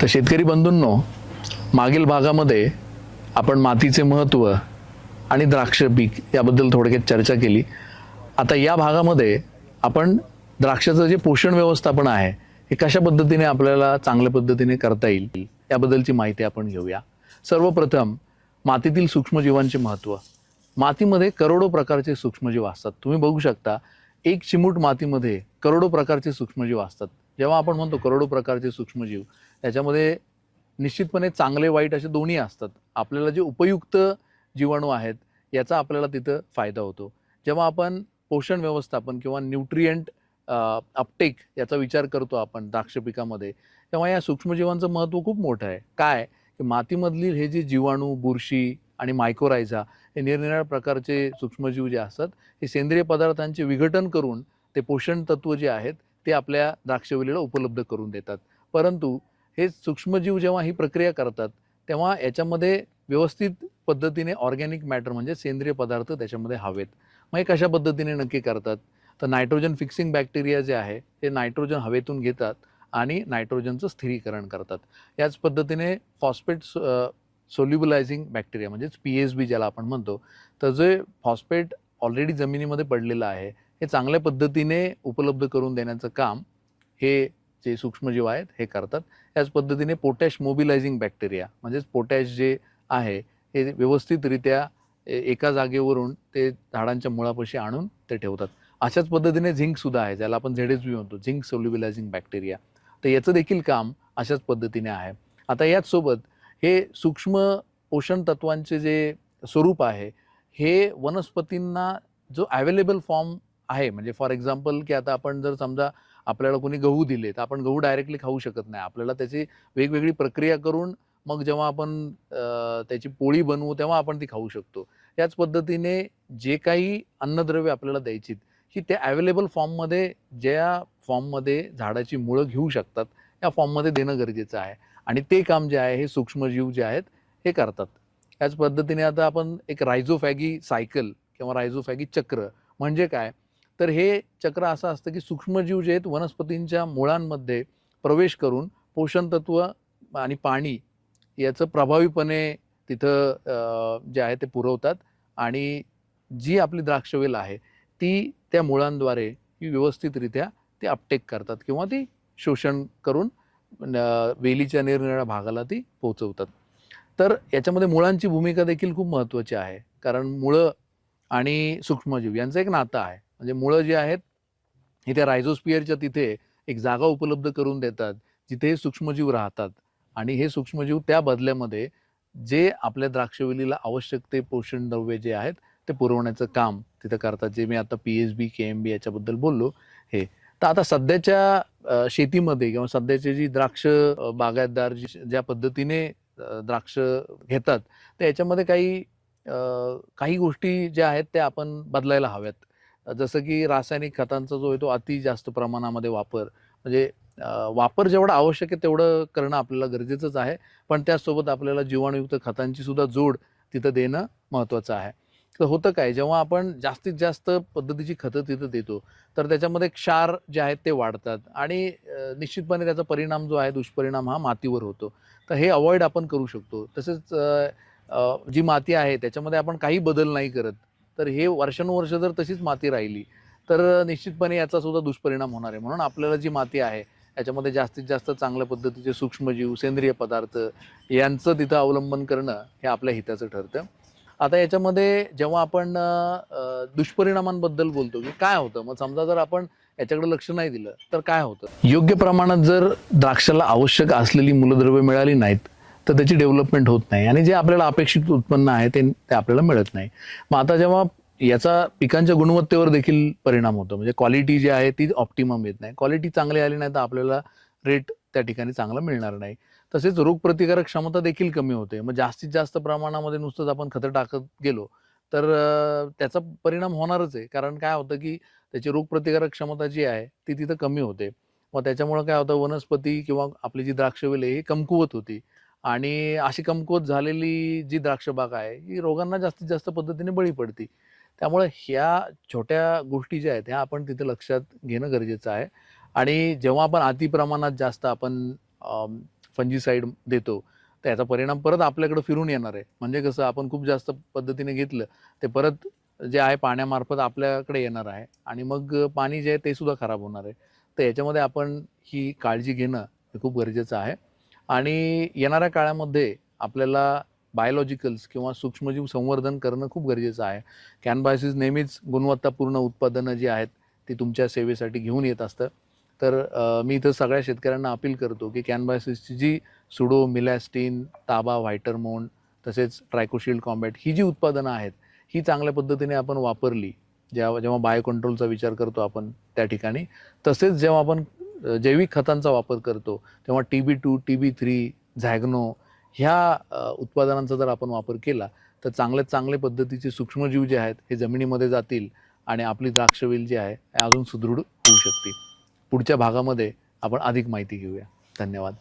तर शेतकरी बंधूंनो मागील भागामध्ये आपण मातीचे महत्त्व आणि द्राक्ष पीक याबद्दल थोडक्यात चर्चा केली. आता या भागामध्ये आपण द्राक्षाचं जे पोषण व्यवस्थापन आहे हे कशा पद्धतीने आपल्याला चांगल्या पद्धतीने करता येईल याबद्दलची माहिती आपण घेऊया. सर्वप्रथम मातीतील सूक्ष्मजीवांचे महत्त्व. मातीमध्ये करोडो प्रकारचे सूक्ष्मजीव असतात. तुम्ही बघू शकता एक चिमूट मातीमध्ये करोडो प्रकारचे सूक्ष्मजीव असतात. जेव्हा आपण म्हणतो करोडो प्रकारचे सूक्ष्मजीव त्याच्यामध्ये निश्चितपणे चांगले वाईट असे दोन्ही असतात. आपल्याला जे उपयुक्त जीवाणू आहेत याचा आपल्याला तिथं फायदा होतो. जेव्हा आपण पोषण व्यवस्थापन किंवा न्यूट्रियंट अपटेक याचा विचार करतो आपण द्राक्ष पिकामध्ये तेव्हा या सूक्ष्मजीवांचं महत्त्व खूप मोठं आहे. काय? की मातीमधली हे जे जीवाणू बुरशी आणि मायकोरायझा हे निरनिराळ्या प्रकारचे सूक्ष्मजीव जे असतात हे सेंद्रिय पदार्थांचे विघटन करून ते पोषण तत्व जे आहेत ते आपल्या द्राक्षवेलीला उपलब्ध करून देतात. परंतु हे सूक्ष्मजीव जेव्हा ही प्रक्रिया करतात तेव्हा याच्यामध्ये व्यवस्थित पद्धतीने ऑर्गॅनिक मॅटर म्हणजे सेंद्रिय पदार्थ त्याच्यामध्ये हवेत. मग हे कशा पद्धतीने नक्की करतात? तर नायट्रोजन फिक्सिंग बॅक्टेरिया जे आहे ते नायट्रोजन हवेतून घेतात आणि नायट्रोजनचं स्थिरीकरण करतात. याच पद्धतीने फॉस्फेट सोल्युबलायझिंग बॅक्टेरिया म्हणजेच पी एस बी ज्याला आपण म्हणतो तर जे फॉस्फेट ऑलरेडी जमिनीमध्ये पडलेलं आहे हे चांगल्या पद्धतीने उपलब्ध करून देण्याचं काम हे जे सूक्ष्मजीव आहेत हे करतात. याच पद्धतीने पोटॅश मोबिलायझिंग बॅक्टेरिया म्हणजेच पोटॅश जे आहे हे व्यवस्थितरित्या एका जागेवरून ते झाडांच्या मुळापाशी आणून ते ठेवतात. अशाच पद्धतीने झिंकसुद्धा आहे ज्याला आपण झेडेच बी म्हणतो झिंक सोल्युबिलायझिंग बॅक्टेरिया. तर याचं देखील काम अशाच पद्धतीने आहे. आता याचसोबत हे सूक्ष्म पोषण तत्वांचे जे स्वरूप आहे हे वनस्पतींना जो अवेलेबल फॉर्म आहे म्हणजे फॉर एक्झाम्पल की आता आपण जर समजा आपल्याला कोणी गहू दिले तर आपण गहू डायरेक्टली खाऊ शकत नाही. आपल्याला त्याची वेगवेगळी प्रक्रिया करून मग जेव्हा आपण त्याची पोळी बनवू तेव्हा आपण ती खाऊ शकतो. याच पद्धतीने जे काही अन्नद्रव्य आपल्याला द्यायची की त्या अवेलेबल फॉर्ममध्ये ज्या फॉर्ममध्ये झाडाची मुळं घेऊ शकतात या फॉर्ममध्ये देणं गरजेचं आहे. आणि ते काम जे आहे हे सूक्ष्मजीव जे आहेत हे करतात. याच पद्धतीने आता आपण एक रायझोफॅगी सायकल किंवा रायझोफॅगी चक्र म्हणजे काय? तर हे चक्र असं असतं की सूक्ष्मजीव जे आहेत वनस्पतींच्या मुळांमध्ये प्रवेश करून पोषणतत्व आणि पाणी याचं प्रभावीपणे तिथं जे आहे ते पुरवतात. आणि जी आपली द्राक्षवेल आहे ती त्या मुळांद्वारे व्यवस्थितरित्या ते अपटेक करतात किंवा ती शोषण करून वेलीच्या निरनिराळ्या भागाला ती पोचवतात तर याच्यामध्ये मुळांची भूमिका देखील खूप महत्त्वाची आहे. कारण मुळं आणि सूक्ष्मजीव यांचं एक नातं आहे. म्हणजे मुळं जी आहेत हे त्या रायझोस्पियरच्या तिथे एक जागा उपलब्ध करून देतात जिथे हे सूक्ष्मजीव राहतात. आणि हे सूक्ष्मजीव त्या बदल्यामध्ये जे आपल्या द्राक्षवेलीला आवश्यक ते पोषण द्रव्य जे आहेत ते पुरवण्याचं काम तिथं करतात. जे मी आता P H B K M B याच्याबद्दल बोललो हे. तर आता सध्याच्या शेतीमध्ये किंवा सध्याचे जी द्राक्ष बागायतदार जी ज्या पद्धतीने द्राक्ष घेतात तर याच्यामध्ये काही काही गोष्टी ज्या आहेत त्या आपण बदलायला हव्यात. जसं की रासायनिक खतांचा जो आहे तो अति जास्त प्रमाणामध्ये वापर म्हणजे वापर जेवढा आवश्यक आहे तेवढं करणं आपल्याला गरजेचंच आहे. पण त्याचसोबत आपल्याला जीवाणुयुक्त खतांची सुद्धा जोड तिथं देणं महत्त्वाचं आहे. तर होतं काय जेव्हा आपण जास्तीत जास्त पद्धतीची खतं तिथं देतो तर त्याच्यामध्ये क्षार जे आहेत ते वाढतात आणि निश्चितपणे त्याचा परिणाम जो आहे दुष्परिणाम हा मातीवर होतो. तर हे अवॉइड आपण करू शकतो. तसेच जी माती आहे त्याच्यामध्ये आपण काही बदल नाही करत. तर हे वर्षानुवर्ष जर तशीच माती राहिली तर निश्चितपणे याचा सुद्धा दुष्परिणाम होणार आहे. म्हणून आपल्याला जी माती आहे याच्यामध्ये जास्तीत जास्त चांगल्या पद्धतीचे सूक्ष्मजीव सेंद्रिय पदार्थ यांचं तिथं अवलंबन करणं हे आपल्या हिताचं ठरतं. आता याच्यामध्ये जेव्हा आपण दुष्परिणामांबद्दल बोलतो की काय होतं? मग समजा जर आपण याच्याकडे लक्ष नाही दिलं तर काय होतं? योग्य प्रमाणात जर द्राक्षाला आवश्यक असलेली मूलद्रव्य मिळाली नाहीत तर त्याची डेव्हलपमेंट होत नाही. आणि जे आपल्याला अपेक्षित उत्पन्न आहे ते ते आपल्याला मिळत नाही. मग आता जेव्हा याचा पिकांच्या गुणवत्तेवर देखील परिणाम होतो. म्हणजे क्वालिटी जी आहे ती ऑप्टिमम येत नाही. क्वालिटी चांगली आली नाही तर आपल्याला रेट त्या ठिकाणी चांगला मिळणार नाही. तसेच रोगप्रतिकारक क्षमता देखील कमी होते. मग जास्तीत जास्त प्रमाणामध्ये नुसतंच आपण खतं टाकत गेलो तर त्याचा परिणाम होणारच आहे. कारण काय होतं की त्याची रोगप्रतिकारक क्षमता जी आहे ती तिथं कमी होते. मग त्याच्यामुळं काय होतं वनस्पती किंवा आपली जी द्राक्षवेल आहे ही कमकुवत होती. आणि अशी कमकुवत झालेली जी द्राक्षबाग आहे ही रोगांना जास्तीत जास्त पद्धतीने बळी पडते. त्यामुळे ह्या छोट्या गोष्टी ज्या आहेत ह्या आपण तिथे लक्षात घेणं गरजेचं आहे. आणि जेव्हा आपण अति प्रमाणात जास्त आपण फंजीसाईड देतो तर याचा परिणाम परत आपल्याकडे फिरून येणार आहे. म्हणजे कसं आपण खूप जास्त पद्धतीने घेतलं ते परत जे आहे पाण्यामार्फत आपल्याकडे येणार आहे. आणि मग पाणी जे आहे ते सुद्धा खराब होणार आहे. तर याच्यामध्ये आपण ही काळजी घेणं हे खूप गरजेचं आहे. आणि येणाऱ्या काळामध्ये आपल्याला बायोलॉजिकल्स किंवा सूक्ष्मजीव संवर्धन करणं खूप गरजेचं आहे. कॅनबायसिस नेहमीच गुणवत्तापूर्ण उत्पादनं जी आहेत ती तुमच्या सेवेसाठी घेऊन येत असतं. तर मी इथं सगळ्या शेतकऱ्यांना अपील करतो की कॅनबायसिसची जी सुडो मिलॅस्टीन ताबा व्हायटरमोन तसेच ट्रायकोशिल्ड कॉम्बॅट ही जी उत्पादनं आहेत ही चांगल्या पद्धतीने आपण वापरली जेव्हा जेव्हा बायो कंट्रोलचा विचार करतो आपण त्या ठिकाणी तसेच जेव्हा आपण जैविक खतांचा वापर करतो तेव्हा T B two T B three झॅग्नो ह्या उत्पादनांचा जर आपण वापर केला तर चांगल्यात चांगल्या पद्धतीचे सूक्ष्मजीव जे आहेत हे जमिनीमध्ये जातील आणि आपली द्राक्षवेल जी आहे हे अजून सुदृढ होऊ शकते पुढच्या भागामध्ये आपण अधिक माहिती घेऊया. धन्यवाद.